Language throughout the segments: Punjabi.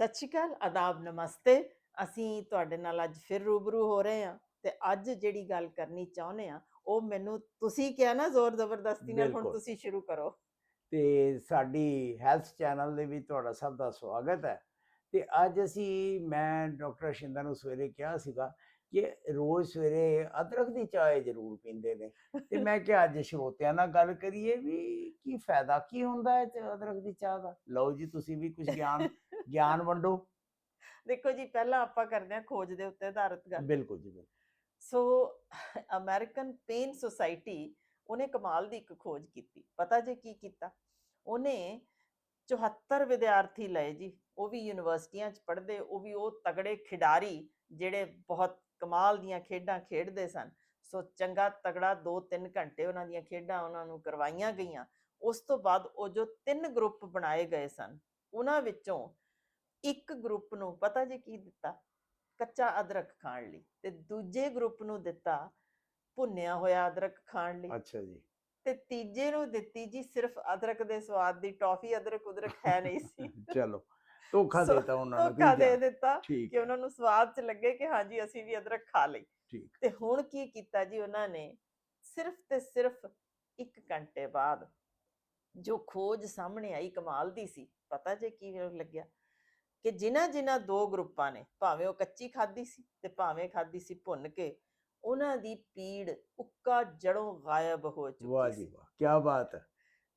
ਸਤਿ ਸ਼੍ਰੀ ਅਕਾਲ ਆਦਾਬ ਨਮਸਤੇ। ਅਸੀਂ ਤੁਹਾਡੇ ਨਾਲ ਅੱਜ ਫਿਰ ਰੂਬਰੂ ਹੋ ਰਹੇ ਹਾਂ ਤੇ ਅੱਜ ਜਿਹੜੀ ਗੱਲ ਕਰਨੀ ਚਾਹੁੰਦੇ ਆ ਉਹ ਮੈਨੂੰ ਤੁਸੀਂ ਕਿਹਾ ਨਾ ਜ਼ੋਰ ਜ਼ਬਰਦਸਤੀ ਨਾਲ ਹੁਣ। ਤੁਸੀਂ ਸ਼ੁਰੂ ਕਰੋ। ਤੇ ਸਾਡੀ ਹੈਲਥ ਚੈਨਲ ਦੇ ਵਿੱਚ ਤੁਹਾਡਾ ਸਭ ਦਾ ਸਵਾਗਤ ਹੈ ਤੇ ਅੱਜ ਅਸੀਂ ਮੈਂ ਡਾਕਟਰ ਸ਼ਿੰਦਾ ਨੂੰ ਸਵੇਰੇ ਕਿਹਾ ਸੀਗਾ ਕਿ ਰੋਜ਼ ਸਵੇਰੇ ਅਦਰਕ ਦੀ ਚਾਹ ਜ਼ਰੂਰ ਪੀਂਦੇ ਨੇ। ਤੇ ਮੈਂ ਕਿਹਾ ਅੱਜ ਸਰੋਤਿਆਂ ਨਾਲ ਗੱਲ ਕਰੀਏ ਵੀ ਕੀ ਫਾਇਦਾ ਕੀ ਹੁੰਦਾ ਹੈ ਅਦਰਕ ਦੀ ਚਾਹ ਦਾ? ਲਓ ਜੀ ਤੁਸੀਂ ਵੀ ਕੁਝ ਗਿਆਨ ਗਿਆਨ ਵੰਡੋ। ਦੇਖੋ ਜੀ ਪਹਿਲਾਂ ਆਪਾਂ ਕਰਦੇ ਹਾਂ ਖੋਜ ਦੇ ਉੱਤੇ ਆਧਾਰਿਤ ਗੱਲ। ਬਿਲਕੁਲ ਜੀ ਬਿਲਕੁਲ। ਸੋ ਅਮਰੀਕਨ ਪੇਨ ਸੁਸਾਇਟੀ ਉਹਨੇ ਕਮਾਲ ਦੀ ਇੱਕ ਖੋਜ ਕੀਤੀ। ਪਤਾ ਜੇ ਕੀ ਕੀਤਾ? ਉਹਨੇ 74 ਵਿਦਿਆਰਥੀ ਲਏ ਜੀ। ਉਹ ਵੀ ਯੂਨੀਵਰਸਿਟੀਆਂ 'ਚ ਪੜ੍ਹਦੇ ਉਹ ਵੀ ਉਹ ਤਗੜੇ ਖਿਡਾਰੀ ਜਿਹੜੇ ਬਹੁਤ ਕਮਾਲ ਦੀਆਂ ਖੇਡਾਂ ਖੇਡਦੇ ਸਨ। ਸੋ ਚੰਗਾ ਤਗੜਾ 2-3 ਘੰਟੇ ਉਹਨਾਂ ਦੀਆਂ ਖੇਡਾਂ ਉਹਨਾਂ ਨੂੰ ਕਰਵਾਈਆਂ ਗਈਆਂ। ਉਸ ਤੋਂ ਬਾਅਦ ਉਹ ਜੋ ਤਿੰਨ ਗਰੁੱਪ ਬਣਾਏ ਗਏ ਸਨ ਉਹਨਾਂ ਵਿੱਚੋਂ ਇੱਕ ਗਰੁੱਪ ਨੂੰ ਪਤਾ ਜੀ ਕੀ ਦਿੱਤਾ? ਕੱਚਾ ਅਦਰਕ ਖਾਣ ਲਈ। ਤੇ ਦੂਜੇ ਗਰੁੱਪ ਨੂੰ ਦਿੱਤਾ ਭੁੰਨਿਆ ਹੋਇਆ ਅਦਰਕ ਖਾਣ ਲਈ। ਅੱਛਾ ਜੀ। ਤੇ ਤੀਜੇ ਨੂੰ ਦਿੱਤੀ ਜੀ ਸਿਰਫ ਅਦਰਕ ਦੇ ਸਵਾਦ ਦੀ ਟੌਫੀ ਅਦਰਕ ਉਦਰਕ ਹੈ ਨਹੀਂ ਸੀ। ਚਲੋ ਧੋਖਾ ਦੇਤਾ ਉਹਨਾਂ ਨੂੰ ਧੋਖਾ ਦੇ ਦਿੱਤਾ ਕਿ ਉਹਨਾਂ ਨੂੰ ਸਵਾਦ ਚ ਲੱਗੇ ਕਿ ਹਾਂਜੀ ਅਸੀਂ ਵੀ ਅਦਰਕ ਖਾ ਲਈ। ਠੀਕ। ਤੇ ਹੁਣ ਕੀ ਕੀਤਾ ਜੀ ਉਹਨਾਂ ਨੇ? ਸਿਰਫ ਤੇ ਸਿਰਫ 1 ਘੰਟੇ ਬਾਅਦ ਜੋ ਖੋਜ ਸਾਹਮਣੇ ਆਈ ਕਮਾਲ ਦੀ ਸੀ। ਪਤਾ ਜੇ ਕੀ ਲੱਗਿਆ? ਕਿ ਜਿਨ੍ਹਾਂ ਜਿਨ੍ਹਾਂ ਦੋ ਗਰੁੱਪਾਂ ਨੇ ਭਾਵੇਂ ਉਹ ਕੱਚੀ ਖਾਦੀ ਸੀ ਤੇ ਭਾਵੇਂ ਖਾਦੀ ਸੀ ਭੁੰਨ ਕੇ ਉਹਨਾਂ ਦੀ ਪੀੜ ਉੱਕਾ ਜੜੋਂ ਗਾਇਬ ਹੋ ਵਾਹ ਚੁੱਕੀ ਜੀ ਸੀ। ਵਾਹ ਕੀ ਬਾਤ ਹੈ।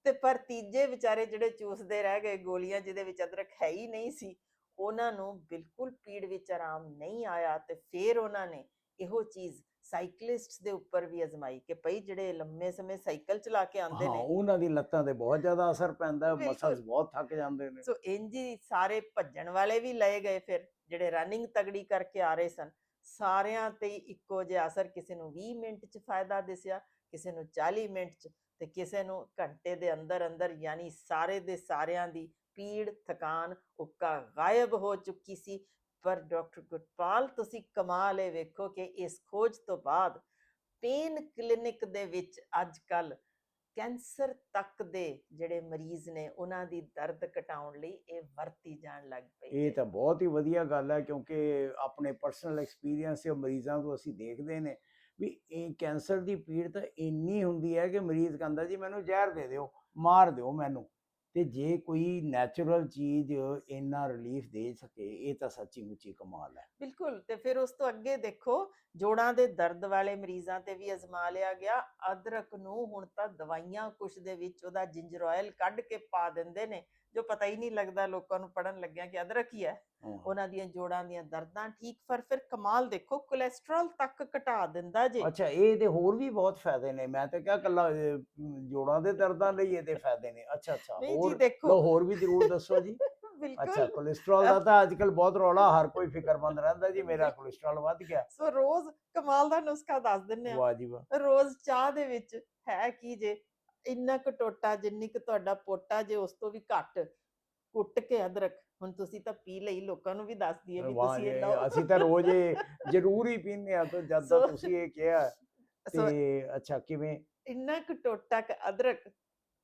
ਤੇ ਪਰ ਤੀਜੇ ਵਿਚਾਰੇ ਜਿਹੜੇ ਚੂਸਦੇ ਰਹਿ ਗਏ ਗੋਲੀਆਂ ਜਿਹਦੇ ਵਿੱਚ ਅਦਰਕ ਹੈ ਹੀ ਨਹੀਂ ਸੀ ਉਹਨਾਂ ਨੂੰ ਬਿਲਕੁਲ ਪੀੜ ਵਿੱਚ ਆਰਾਮ ਨਹੀਂ ਆਇਆ ਤੇ ਫਿਰ ਉਹਨਾਂ ਨੇ ਇਹੋ ਚੀਜ਼ ਸਾਈਕਲਿਸਟਸ ਦੇ ਉੱਪਰ ਵੀ ਅਜ਼ਮਾਈ ਕਿ ਭਈ ਜਿਹੜੇ ਲੰਮੇ ਸਮੇਂ ਸਾਈਕਲ ਚਲਾ ਕੇ ਆਉਂਦੇ ਹਾਂ ਨੇ ਉਹਨਾਂ ਦੀ ਲੱਤਾਂ ਤੇ ਬਹੁਤ ਜ਼ਿਆਦਾ ਅਸਰ ਪੈਂਦਾ। ਮਸਲਸ ਬਹੁਤ ਥੱਕ ਜਾਂਦੇ ਨੇ ਸੋ ਇੰਜ ਹੀ ਸਾਰੇ ਭੱਜਣ ਵਾਲੇ ਵੀ ਲਏ ਗਏ ਫਿਰ ਜਿਹੜੇ ਰਨਿੰਗ ਤਗੜੀ ਕਰਕੇ ਆ ਰਹੇ ਸਨ ਸਾਰਿਆਂ ਤੇ ਇੱਕੋ ਜਿਹਾ ਅਸਰ ਕਿਸੇ ਨੂੰ 20 ਮਿੰਟ ਚ ਫਾਇਦਾ ਦਿਸਿਆ ਕਿਸੇ ਨੂੰ 40 ਮਿੰਟ ਚ ਤੇ ਕਿਸੇ ਨੂੰ ਘੰਟੇ ਦੇ ਅੰਦਰ ਅੰਦਰ ਯਾਨੀ ਸਾਰੇ ਦੇ ਸਾਰਿਆਂ ਦੀ ਪੀੜ ਥਕਾਨ ਉੱਕਾ ਗਾਇਬ ਹੋ ਚੁੱਕੀ ਸੀ ਪਰ ਡਾਕਟਰ ਗੁਰਪਾਲ ਤੁਸੀਂ ਕਮਾਲ ਇਹ ਵੇਖੋ ਕਿ ਇਸ ਖੋਜ ਤੋਂ ਬਾਅਦ ਪੇਨ ਕਲੀਨਿਕ ਦੇ ਵਿੱਚ ਅੱਜ ਕੱਲ ਕੈਂਸਰ ਤੱਕ ਦੇ ਜਿਹੜੇ ਮਰੀਜ਼ ਨੇ ਉਹਨਾਂ ਦੀ ਦਰਦ ਘਟਾਉਣ ਲਈ ਇਹ ਵਰਤੀ ਜਾਣ ਲੱਗ ਪਈ ਇਹ। ਤਾਂ ਬਹੁਤ ਹੀ ਵਧੀਆ ਗੱਲ ਹੈ ਕਿਉਂਕਿ ਆਪਣੇ ਪਰਸਨਲ ਐਕਸਪੀਰੀਅੰਸ ਤੇ ਮਰੀਜ਼ਾਂ ਤੋਂ ਅਸੀਂ ਦੇਖਦੇ ਨੇ ਵੀ ਇਹ ਕੈਂਸਰ ਦੀ ਪੀੜ ਤਾਂ ਇੰਨੀ ਹੁੰਦੀ ਹੈ ਕਿ ਮਰੀਜ਼ ਕਹਿੰਦਾ ਜੀ ਮੈਨੂੰ ਜ਼ਹਿਰ ਦੇ ਦਿਓ ਮਾਰ ਦਿਓ ਮੈਨੂੰ ਤੇ ਜੇ ਕੋਈ ਨੈਚੁਰਲ ਚੀਜ਼ ਇੰਨਾ ਰਿਲੀਫ ਦੇ ਸਕੇ, ਇਹ ਤਾਂ ਸੱਚੀ ਮੁੱਚੀ ਕਮਾਲ ਹੈ। ਬਿਲਕੁਲ, ਤੇ ਫਿਰ ਉਸ ਤੋਂ ਅੱਗੇ ਦੇਖੋ, ਜੋੜਾਂ ਦੇ ਦਰਦ ਵਾਲੇ ਮਰੀਜ਼ਾਂ ਤੇ ਵੀ ਅਜ਼ਮਾ ਲਿਆ ਗਿਆ। ਅਦਰਕ ਨੂੰ ਹੁਣ ਤਾਂ ਦਵਾਈਆਂ ਕੁਛ ਦੇ ਵਿੱਚ ਉਹਦਾ ਜਿੰਜਰ ਆਇਲ ਕੱਢ ਕੇ ਪਾ ਦਿੰਦੇ ਨੇ। ਜੋ ਪਤਾ ਹੀ ਨਹੀਂ ਲੱਗਦਾ ਲੋਕਾਂ ਨੂੰ ਪੜਨ ਲੱਗਿਆ ਕਿ ਅਦਰਕ ਹੀ ਹੈ। ਉਹਨਾਂ ਦੀਆਂ ਜੋੜਾਂ ਦੀਆਂ ਦਰਦਾਂ ਠੀਕ ਪਰ ਫਿਰ ਕਮਾਲ ਦੇਖੋ ਕੋਲੇਸਟ੍ਰੋਲ ਤੱਕ ਘਟਾ ਦਿੰਦਾ ਜੇ। ਅੱਛਾ ਇਹ ਤੇ ਹੋਰ ਵੀ ਬਹੁਤ ਫਾਇਦੇ ਨੇ। ਮੈਂ ਤਾਂ ਕਿਹਾ ਕੱਲਾ ਜੋੜਾਂ ਦੇ ਦਰਦਾਂ ਲਈ ਇਹਦੇ ਫਾਇਦੇ ਨੇ। ਅੱਛਾ ਅੱਛਾ ਹੋਰ ਦੇਖੋ। ਲਓ, ਹੋਰ ਵੀ ਜ਼ਰੂਰ ਦੱਸੋ ਜੀ। ਅੱਛਾ ਕੋਲੇਸਟ੍ਰੋਲ ਦਾ ਤਾਂ ਅੱਜਕੱਲ ਬਹੁਤ ਰੌਲਾ ਹਰ ਕੋਈ ਫਿਕਰਮੰਦ ਰਹਿੰਦਾ ਜੀ ਮੇਰਾ ਕੋਲੇਸਟ੍ਰੋਲ ਵੱਧ ਗਿਆ। ਸੋ ਰੋਜ਼ ਕਮਾਲ ਦਾ ਨੁਸਖਾ ਦੱਸ ਦਿੰਨੇ ਆ ਵਾਹ ਜੀ ਵਾਹ। ਰੋਜ਼ ਚਾਹ ਦੇ ਵਿੱਚ ਹੈ ਕੀ ਜੇ? ਇੰਨਾ ਕੁ ਟੋਟਾ ਜਿੰਨੀ ਕੁ ਤੁਹਾਡਾ ਪੋਟਾ ਜੇ ਉਸ ਤੋਂ ਵੀ ਘੱਟ ਕੁੱਟ ਕੇ ਅਦਰਕ ਹੁਣ ਤੁਸੀਂ ਤਾਂ ਪੀ ਲਈ ਲੋਕਾਂ ਨੂੰ ਵੀ ਦੱਸ ਦਈਏ ਵੀ ਵਾਹ ਤੁਸੀਂ ਇਹ ਲਓ। ਅਸੀਂ ਤਾਂ ਰੋਜ਼ ਇਹ ਜ਼ਰੂਰ ਹੀ ਪੀਂਦੇ ਆ ਤਾਂ ਜਦ ਦਾ ਸੋ- ਤੁਸੀਂ ਇਹ ਕਿਹਾ ਸੋ ਤੇ ਅੱਛਾ ਕਿਵੇਂ? ਇੰਨਾ ਕੁ ਟੋਟਾ ਕੁ ਅਦਰਕ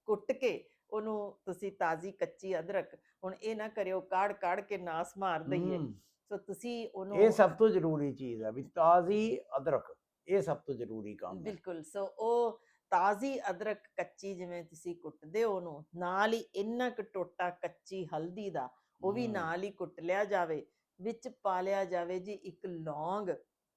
ਕੁੱਟ ਕੇ ਉਹਨੂੰ ਤੁਸੀਂ ਤਾਜ਼ੀ ਕੱਚੀ ਅਦਰਕ ਹੁਣ ਇਹ ਨਾ ਕਰਿਓ ਕਾੜ ਕਾੜ ਕੇ ਨਾਸ ਮਾਰ ਦਈਏ। ਹਮ, ਸੋ ਤੁਸੀਂ ਉਹਨੂੰ ਇਹ ਸਭ ਤੋਂ ਜ਼ਰੂਰੀ ਚੀਜ਼ ਹੈ ਵੀ ਤਾਜ਼ੀ ਅਦਰਕ ਇਹ ਸਭ ਤੋਂ ਜ਼ਰੂਰੀ ਕੰਮ ਹੈ। ਬਿਲਕੁਲ ਸੋ ਉਹ ਤਾਜ਼ੀ ਅਦਰਕ ਕੱਚੀ ਜਿਵੇਂ ਤੁਸੀਂ ਕੁੱਟਦੇ ਹੋ ਉਹਨੂੰ ਨਾਲ ਹੀ ਇੰਨਾ ਕੁ ਟੋਟਾ ਕੱਚੀ ਹਲਦੀ ਦਾ ਉਹ ਵੀ ਨਾਲ ਹੀ ਕੁੱਟ ਲਿਆ ਜਾਵੇ ਵਿੱਚ ਪਾ ਲਿਆ ਜਾਵੇ ਜੀ ਇੱਕ ਲੌਂਗ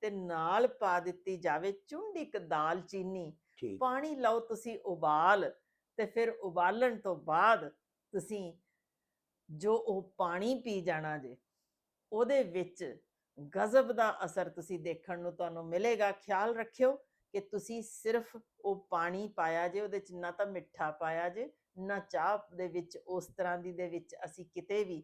ਤੇ ਨਾਲ ਪਾ ਦਿੱਤੀ ਜਾਵੇ ਚੁੰਡ ਇੱਕ ਦਾਲਚੀਨੀ। ਪਾਣੀ ਲਓ ਤੁਸੀਂ ਉਬਾਲ ਤੇ ਫਿਰ ਉਬਾਲਣ ਤੋਂ ਬਾਅਦ ਤੁਸੀਂ ਜੋ ਉਹ ਪਾਣੀ ਪੀ ਜਾਣਾ ਜੇ ਉਹਦੇ ਵਿੱਚ ਗਜ਼ਬ ਦਾ ਅਸਰ ਤੁਸੀਂ ਦੇਖਣ ਨੂੰ ਤੁਹਾਨੂੰ ਮਿਲੇਗਾ ਖਿਆਲ ਰੱਖਿਓ। ਕਿ ਤੁਸੀਂ ਸਿਰਫ ਉਹ ਪਾਣੀ ਪਾਇਆ ਜੇ ਉਹਦੇ ਚ ਨਾ ਤਾਂ ਮਿੱਠਾ ਪਾਇਆ ਜੇ ਨਾ ਚਾਹ ਦੇ ਵਿੱਚ ਉਸ ਤਰ੍ਹਾਂ ਦੀ ਦੇ ਵਿੱਚ ਅਸੀਂ ਕਿਤੇ ਵੀ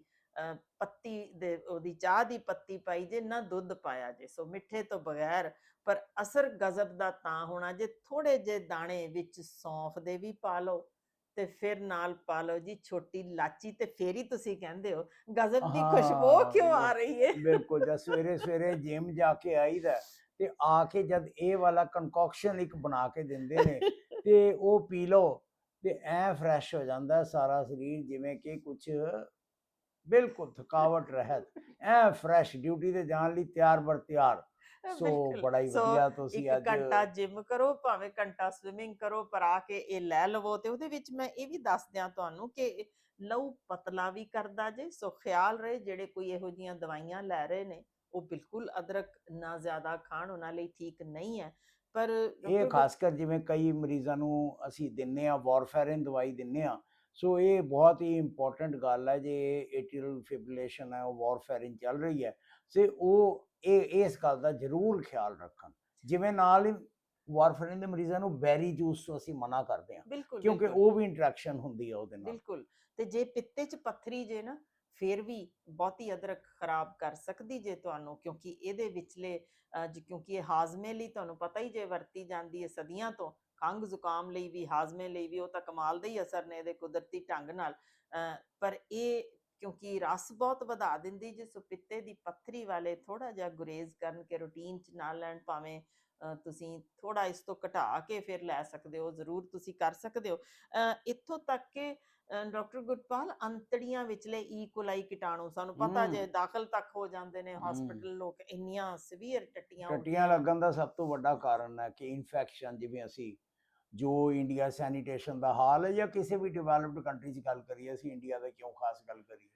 ਪੱਤੀ ਦੇ ਉਹਦੀ ਚਾਹ ਦੀ ਪੱਤੀ ਪਾਈ ਜੇ ਨਾ ਦੁੱਧ ਪਾਇਆ ਜੇ। ਸੋ ਮਿੱਠੇ ਤੋਂ ਬਗੈਰ ਪਰ ਅਸਰ ਗਜ਼ਬ ਦਾ ਤਾਂ ਹੋਣਾ ਜੇ ਥੋੜੇ ਜੇ ਦਾਣੇ ਵਿੱਚ ਸੌਂਫ ਦੇ ਵੀ ਪਾ ਲਓ ਤੇ ਫਿਰ ਨਾਲ ਪਾ ਲਓ ਜੀ ਛੋਟੀ ਲਾਚੀ ਤੇ ਫੇਰ ਹੀ ਤੁਸੀਂ ਕਹਿੰਦੇ ਹੋ ਗਜ਼ਬ ਦੀ ਖੁਸ਼ਬੂ ਕਿਉਂ ਆ ਰਹੀ ਹੈ? ਬਿਲਕੁਲ ਜਦ ਸਵੇਰੇ ਸਵੇਰੇ ਜਿਮ ਜਾ ਕੇ ਆਈਦਾ। ਤੇ ਆ ਕੇ ਜਦ ਇਹ ਵਾਲਾ ਕੰਕੋਕਸ਼ਨ ਇੱਕ ਬਣਾ ਕੇ ਦਿੰਦੇ ਨੇ ਤੇ ਉਹ ਪੀ ਲਓ ਤੇ ਐ ਫਰੈਸ਼ ਹੋ ਜਾਂਦਾ ਸਾਰਾ ਸਰੀਰ ਜਿਵੇਂ ਕਿ ਕੁਝ ਬਿਲਕੁਲ ਥਕਾਵਟ ਰਹਿਤ। ਐ ਫਰੈਸ਼ ਡਿਊਟੀ ਤੇ ਜਾਣ ਲਈ ਤਿਆਰ ਬਰ ਤਿਆਰ। ਸੋ। ਬੜਾ ਹੀ ਵਧੀਆ ਤੁਸੀਂ ਇੱਕ ਅੱਜ ਘੰਟਾ ਜਿਮ ਕਰੋ ਭਾਵੇਂ ਘੰਟਾ ਸਵਿਮਿੰਗ ਕਰੋ ਪਰ ਆ ਕੇ ਇਹ ਲੈ ਲਵੋ ਤੇ ਉਹਦੇ ਵਿੱਚ ਮੈਂ ਇਹ ਵੀ ਦੱਸ ਦਿਆਂ ਤੁਹਾਨੂੰ ਕਿ ਲਹੂ ਪਤਲਾ ਵੀ ਕਰਦਾ ਜੇ ਸੋ ਖਿਆਲ ਰਹੇ ਜਿਹੜੇ ਕੋਈ ਇਹੋ ਜੀਆਂ ਦਵਾਈਆਂ ਲੈ ਰਹੇ ਨੇ ਉਹ ਬਿਲਕੁਲ ਅਦਰਕ ਨਾ ਜ਼ਿਆਦਾ ਖਾਣ ਉਹਨਾਂ ਲਈ ਠੀਕ ਨਹੀਂ ਹੈ। ਪਰ ਇਹ ਖਾਸ ਕਰ ਜਿਵੇਂ ਕਈ ਮਰੀਜ਼ਾਂ ਨੂੰ ਅਸੀਂ ਦਿੰਨੇ ਆ ਵਾਰਫੈਰਿਨ ਦਵਾਈ ਦਿੰਨੇ ਆ ਸੋ ਇਹ ਬਹੁਤ ਹੀ ਇੰਪੋਰਟੈਂਟ ਗੱਲ ਹੈ ਜੇ ਏਟੀਰੀਅਲ ਫਿਬ੍ਰਿਲੇਸ਼ਨ ਹੈ ਉਹ ਵਾਰਫੈਰਿਨ ਚੱਲ ਰਹੀ ਹੈ ਸੇ ਉਹ ਇਹ ਇਸ ਗੱਲ ਦਾ ਜ਼ਰੂਰ ਖਿਆਲ ਰੱਖਣ। ਜਿਵੇਂ ਨਾਲ ਹੀ ਵਾਰਫੈਰਿਨ ਦੇ ਮਰੀਜ਼ਾਂ ਨੂੰ ਬੈਰੀ ਜੂਸ ਤੋਂ ਅਸੀਂ ਮਨਾ ਕਰਦੇ ਹਾਂ ਕਿਉਂਕਿ। ਉਹ ਵੀ ਇੰਟਰੈਕਸ਼ਨ ਹੁੰਦੀ ਹੈ ਉਹਦੇ ਨਾਲ। ਬਿਲਕੁਲ ਤੇ ਜੇ ਪਿੱਤੇ 'ਚ ਪੱਥਰੀ ਜੇ ਨਾ ਫਿਰ ਵੀ ਬਹੁਤੀ ਅਦਰਕ ਖਰਾਬ ਕਰ ਸਕਦੀ ਜੇ ਤੁਹਾਨੂੰ ਕਿਉਂਕਿ ਇਹਦੇ ਵਿਚਲੇ ਕਿਉਂਕਿ ਇਹ ਹਾਜ਼ਮੇ ਲਈ ਤੁਹਾਨੂੰ ਪਤਾ ਹੀ ਜੇ ਵਰਤੀ ਜਾਂਦੀ ਹੈ ਸਦੀਆਂ ਤੋਂ ਖੰਘ ਜ਼ੁਕਾਮ ਲਈ ਵੀ ਹਾਜ਼ਮੇ ਲਈ ਵੀ ਉਹ ਤਾਂ ਕਮਾਲ ਦਾ ਹੀ ਅਸਰ ਨੇ ਇਹਦੇ ਕੁਦਰਤੀ ਢੰਗ ਨਾਲ। ਅਹ, ਪਰ ਇਹ ਕਿਉਂਕਿ ਰਸ ਬਹੁਤ ਵਧਾ ਦਿੰਦੀ ਜੇ ਸੋ ਪਿੱਤੇ ਦੀ ਪੱਥਰੀ ਵਾਲੇ ਥੋੜਾ ਜਿਹਾ ਗੁਰੇਜ਼ ਕਰਨ ਕੇ ਰੂਟੀਨ 'ਚ ਨਾ ਲੈਣ ਭਾਵੇਂ ਤੁਸੀਂ ਥੋੜਾ ਇਸ ਤੋਂ ਘਟਾ ਕੇ ਫਿਰ ਲੈ ਸਕਦੇ ਹੋ ਜ਼ਰੂਰ ਤੁਸੀਂ ਕਰ ਸਕਦੇ ਹੋ। ਇੱਥੋਂ ਤੱਕ ਕਿ ਡਾਕਟਰ ਗੁਰਪਾਲ ਅੰਤੜੀਆਂ ਵਿਚਲੇ ਈ ਕੋਲਾਈ ਕੀਟਾਣੂ ਸਾਨੂੰ ਪਤਾ ਜੇ। ਦਾਖਲ ਤੱਕ ਹੋ ਜਾਂਦੇ ਨੇ ਹਸਪੀਟਲ ਲੋਕ ਇੰਨੀਆਂ ਸੀਵੀਅਰ ਟੱਟੀਆਂ ਟੱਟੀਆਂ ਲੱਗਣ ਦਾ ਸਭ ਤੋਂ ਵੱਡਾ ਕਾਰਨ ਹੈ ਕਿ ਇਨਫੈਕਸ਼ਨ ਜਿਵੇਂ ਅਸੀਂ ਜੋ ਇੰਡੀਆ ਸੈਨੀਟੇਸ਼ਨ ਦਾ ਹਾਲ ਹੈ ਜਾਂ ਕਿਸੇ ਵੀ ਡਿਵੈਲਪਡ ਕੰਟਰੀ 'ਚ ਗੱਲ ਕਰੀਏ ਅਸੀਂ ਇੰਡੀਆ ਦਾ ਕਿਉਂ ਖਾਸ ਗੱਲ ਕਰੀਏ?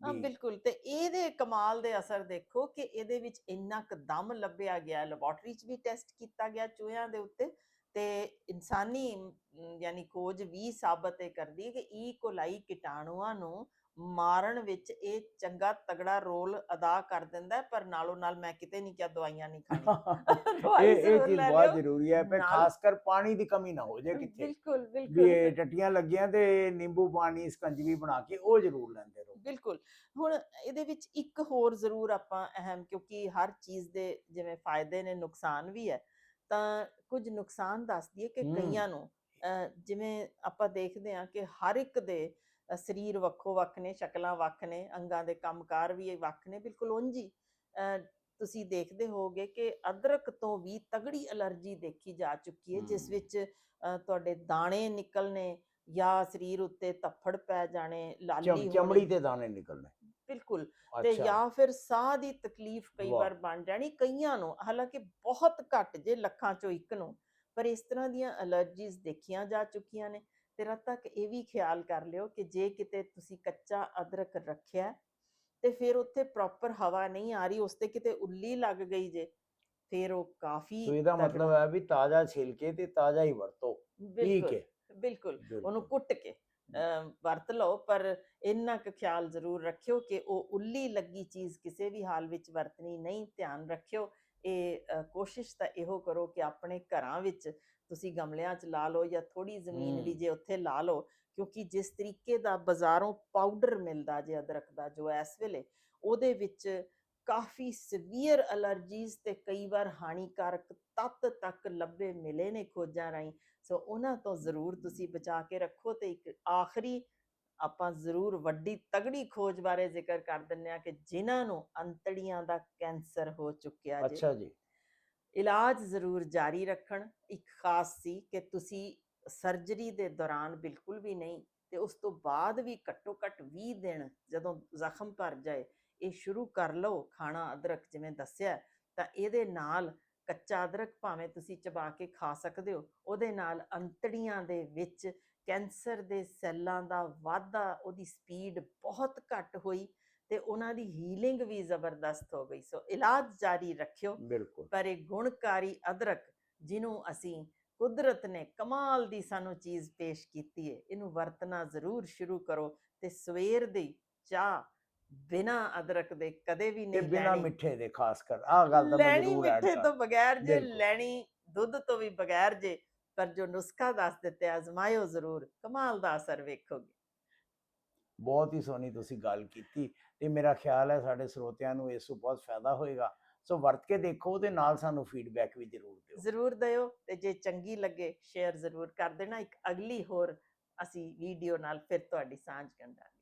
ਬਿਲਕੁਲ ਤੇ ਇਹਦੇ ਕਮਾਲ ਦੇ ਅਸਰ ਦੇਖੋ ਕਿ ਇਹਦੇ ਵਿੱਚ ਇੰਨਾ ਕੁ ਦਮ ਲੱਭਿਆ ਗਿਆ ਲੈਬੋਰਟਰੀ 'ਚ ਵੀ ਟੈਸਟ ਕੀਤਾ ਗਿਆ ਚੂਹਿਆਂ ਦੇ ਉੱਤੇ ਤੇ ਇਨਸਾਨੀ ਯਾਨੀ ਖੋਜ ਵੀ ਸਾਬਤ ਇਹ ਕਰਦੀ ਹੈ ਕਿ ਈ ਕੋਲਾਈ ਕੀਟਾਣੂਆਂ ਨੂੰ ਮਾਰਨ ਵਿੱਚ ਇਹ ਚੰਗਾ ਤਗੜਾ ਰੋਲ ਅਦਾ ਕਰ ਦਿੰਦਾ ਪਰ ਨਾਲੋਂ ਨਾਲ ਮੈਂ ਕਿਤੇ ਨਹੀਂ ਕਿਹਾ ਦਵਾਈਆਂ ਨਹੀਂ ਖਾਣੀਆਂ। ਇਹ ਇਹ ਚੀਜ਼ ਬਹੁਤ। ਜ਼ਰੂਰੀ ਹੈ ਪਰ ਖਾਸ ਕਰ ਪਾਣੀ ਦੀ ਕਮੀ ਨਾ ਹੋ ਜਾਏ ਕਿੱਥੇ ਬਿਲਕੁਲ ਬਿਲਕੁਲ ਇਹ ਟੱਟੀਆਂ ਲੱਗੀਆਂ ਤੇ ਨਿੰਬੂ ਪਾਣੀ ਸਕੰਜਵੀ ਬਣਾ ਕੇ ਉਹ ਜ਼ਰੂਰ ਲੈਂਦੇ ਰਹੋ। ਬਿਲਕੁਲ। ਹੁਣ ਇਹਦੇ ਵਿੱਚ ਇੱਕ ਹੋਰ ਜ਼ਰੂਰ ਆਪਾਂ ਅਹਿਮ ਕਿਉਂਕਿ ਹਰ ਚੀਜ਼ ਦੇ ਜਿਵੇਂ ਫਾਇਦੇ ਨੇ ਨੁਕਸਾਨ ਵੀ ਹੈ। ਤਾਂ ਕੁਝ ਨੁਕਸਾਨ ਦੱਸ ਦਈਏ ਕਿ। ਕਈਆਂ ਨੂੰ ਜਿਵੇਂ ਆਪਾਂ ਦੇਖਦੇ ਹਾਂ ਕਿ ਹਰ ਇੱਕ ਦੇ ਸਰੀਰ ਵੱਖੋ ਵੱਖ ਨੇ ਸ਼ਕਲਾਂ ਵੱਖ ਨੇ ਅੰਗਾਂ ਦੇ ਕੰਮਕਾਰ ਵੀ ਵੱਖ ਨੇ ਬਿਲਕੁਲ ਉਂਝ ਹੀ ਤੁਸੀਂ ਦੇਖਦੇ ਹੋਵੋਗੇ ਕਿ ਅਦਰਕ ਤੋਂ ਵੀ ਤਗੜੀ ਅਲਰਜੀ ਦੇਖੀ ਜਾ ਚੁੱਕੀ ਹੈ ਜਿਸ। ਵਿੱਚ ਤੁਹਾਡੇ ਦਾਣੇ ਨਿਕਲਣੇ ਜਾਂ ਸਰੀਰ ਉੱਤੇ ਧੱਫੜ ਪੈ ਜਾਣੇ ਲਾਲੀ ਚਮੜੀ ਤੇ ਦਾਣੇ ਨਿਕਲਣੇ ਬਿਲਕੁਲ। ਤੇ ਜਾਂ ਫਿਰ ਸਾਹ ਦੀ ਤਕਲੀਫ ਕਈ। ਵਾਰ ਬਣ ਜਾਣੀ ਕਈਆਂ ਨੂੰ ਹਾਲਾਂਕਿ ਬਹੁਤ ਘੱਟ ਜੇ ਲੱਖਾਂ ਚੋਂ ਇੱਕ ਨੂੰ ਪਰ ਇਸ ਤਰ੍ਹਾਂ ਦੀਆਂ ਅਲਰਜੀਜ਼ ਦੇਖੀਆਂ ਜਾ ਚੁੱਕੀਆਂ ਨੇ। ਤੇ ਰਦ ਤੱਕ ਇਹ ਵੀ ਖਿਆਲ ਕਰ ਲਿਓ ਕਿ ਜੇ ਕਿਤੇ ਤੁਸੀਂ ਕੱਚਾ ਅਦਰਕ ਰੱਖਿਆ ਤੇ ਫਿਰ ਉੱਥੇ ਪ੍ਰੋਪਰ ਹਵਾ ਨਹੀਂ ਆ ਰਹੀ ਉਸ ਤੇ ਕਿਤੇ ਉੱਲੀ ਲੱਗ ਗਈ ਜੇ ਫਿਰ ਉਹ ਕਾਫੀ ਸੋ ਇਹਦਾ ਮਤਲਬ ਹੈ ਵੀ ਤਾਜ਼ਾ ਛਿਲਕੇ ਤੇ ਤਾਜ਼ਾ ਹੀ ਵਰਤੋ। ਠੀਕ ਬਿਲਕੁਲ ਹੈ। ਬਿਲਕੁਲ। ਉਹਨੂੰ। ਕੁੱਟ ਕੇ। ਵਰਤ ਲਓ ਪਰ ਇੰਨਾ ਕੁ ਖਿਆਲ ਜ਼ਰੂਰ ਰੱਖਿਓ ਕਿ ਉਹ ਉੱਲੀ ਲੱਗੀ ਚੀਜ਼ ਕਿਸੇ ਵੀ ਹਾਲ ਵਿੱਚ ਵਰਤਣੀ ਨਹੀਂ ਧਿਆਨ ਰੱਖਿਓ ਇਹ ਕੋਸ਼ਿਸ਼ ਤਾਂ ਇਹੋ ਕਰੋ ਕਿ ਆਪਣੇ ਘਰਾਂ ਵਿੱਚ ਤੁਸੀਂ ਗਮਲਿਆਂ 'ਚ ਲਾ ਲਓ ਜਾਂ ਥੋੜੀ ਜ਼ਮੀਨ ਵੀ। ਜੇ ਉੱਥੇ ਲਾ ਲਓ ਕਿਉਂਕਿ ਜਿਸ ਤਰੀਕੇ ਦਾ ਬਾਜ਼ਾਰੋਂ ਪਾਊਡਰ ਮਿਲਦਾ ਜੇ ਅਦਰਕ ਦਾ ਜੋ ਇਸ ਵੇਲੇ ਉਹਦੇ ਵਿੱਚ ਕਾਫੀ ਸਿਵੀਅਰ ਅਲਰਜੀਜ਼ ਤੇ ਕਈ ਵਾਰ ਹਾਨੀਕਾਰਕ ਤੱਤ ਤੱਕ ਲੱਭੇ ਮਿਲੇ ਨੇ ਖੋਜਾਂ ਰਾਹੀਂ। ਸੋ ਉਹਨਾਂ ਤੋਂ ਜ਼ਰੂਰ ਤੁਸੀਂ ਬਚਾ ਕੇ ਰੱਖੋ ਤੇ ਇੱਕ ਆਖਰੀ ਆਪਾਂ ਜ਼ਰੂਰ ਵੱਡੀ ਤਗੜੀ ਖੋਜ ਬਾਰੇ ਜ਼ਿਕਰ ਕਰ ਦਿੰਨੇ ਆ ਕਿ ਜਿਨ੍ਹਾਂ ਨੂੰ ਅੰਤੜੀਆਂ ਦਾ ਕੈਂਸਰ ਹੋ ਚੁੱਕਿਆ ਜੇ। ਅੱਛਾ ਜੀ। ਇਲਾਜ ਜ਼ਰੂਰ ਜਾਰੀ ਰੱਖਣ। ਇੱਕ ਖਾਸ ਸੀ ਕਿ ਤੁਸੀਂ ਸਰਜਰੀ ਦੇ ਦੌਰਾਨ ਬਿਲਕੁਲ ਵੀ ਨਹੀਂ ਤੇ ਉਸ ਤੋਂ ਬਾਅਦ ਵੀ ਘੱਟੋ ਘੱਟ 20 ਦਿਨ ਜਦੋਂ ਜ਼ਖਮ ਭਰ ਜਾਏ ਇਹ ਸ਼ੁਰੂ ਕਰ ਲਓ ਖਾਣਾ ਅਦਰਕ ਜਿਵੇਂ ਦੱਸਿਆ ਤਾਂ ਇਹਦੇ ਨਾਲ ਕੱਚਾ ਅਦਰਕ ਭਾਵੇਂ ਤੁਸੀਂ ਚਬਾ ਕੇ ਖਾ ਸਕਦੇ ਹੋ ਉਹਦੇ ਨਾਲ ਅੰਤੜੀਆਂ ਦੇ ਵਿੱਚ ਕੈਂਸਰ ਦੇ ਸੈੱਲਾਂ ਦਾ ਵਾਧਾ ਉਹਦੀ ਸਪੀਡ ਬਹੁਤ ਘੱਟ ਹੋਈ ਤੇ ਉਹਨਾਂ ਦੀ ਹੀਲਿੰਗ ਵੀ ਜ਼ਬਰਦਸਤ ਹੋ ਗਈ। ਸੋ ਇਲਾਜ ਜਾਰੀ ਰੱਖਿਓ ਬਿਲਕੁਲ। ਪਰ ਇਹ ਗੁਣਕਾਰੀ ਅਦਰਕ ਜਿਹਨੂੰ ਅਸੀਂ ਕੁਦਰਤ ਨੇ ਕਮਾਲ ਦੀ ਸਾਨੂੰ ਚੀਜ਼ ਪੇਸ਼ ਕੀਤੀ ਹੈ ਇਹਨੂੰ ਵਰਤਣਾ ਜ਼ਰੂਰ ਸ਼ੁਰੂ ਕਰੋ ਤੇ ਸਵੇਰ ਦੀ ਚਾਹ ਬਿਨਾ ਅਦਰਕ ਦੇ ਕਦੇ ਵੀ ਤੇ ਨਹੀਂ ਬਿਨਾ ਲੈਣੀ। ਮਿੱਠੇ ਦੇ ਖਾਸ ਕਰ ਆਹ ਗੱਲ ਤਾਂ ਮੈਂ ਲੈਣੀ ਜ਼ਰੂਰ ਐਡ ਮਿੱਠੇ ਤੋਂ ਬਗੈਰ ਜੇ ਬਿਲਕੁਲ। ਲੈਣੀ ਦੁੱਧ ਤੋਂ ਵੀ ਬਗੈਰ ਜੇ ਪਰ ਜੋ ਨੁਸਖਾ ਦੱਸ ਦਿੱਤੇ ਅਜ਼ਮਾਇਓ ਜ਼ਰੂਰ। ਕਮਾਲ ਦਾ ਅਸਰ ਵੇਖੋਗੇ। ਬਹੁਤ ਹੀ ਸੋਹਣੀ ਤੁਸੀਂ ਗੱਲ ਕੀਤੀ ਤੇ ਮੇਰਾ ਖਿਆਲ ਹੈ ਸਾਡੇ ਸਰੋਤਿਆਂ ਨੂੰ ਇਸ ਤੋਂ ਬਹੁਤ ਫਾਇਦਾ ਹੋਏਗਾ। ਸੋ ਵਰਤ ਕੇ ਦੇਖੋ ਉਹਦੇ ਨਾਲ ਸਾਨੂੰ ਫੀਡਬੈਕ ਵੀ ਜ਼ਰੂਰ ਦਿਓ। ਜ਼ਰੂਰ ਦਿਓ ਤੇ ਜੇ ਚੰਗੀ ਲੱਗੇ ਸ਼ੇਅਰ ਜ਼ਰੂਰ ਕਰ ਦੇਣਾ। ਇੱਕ ਅਗਲੀ ਹੋਰ ਅਸੀਂ ਵੀਡੀਓ ਨਾਲ ਫਿਰ ਤੁਹਾਡੀ ਸਾਂਝ ਗੰਢਾਂਗੇ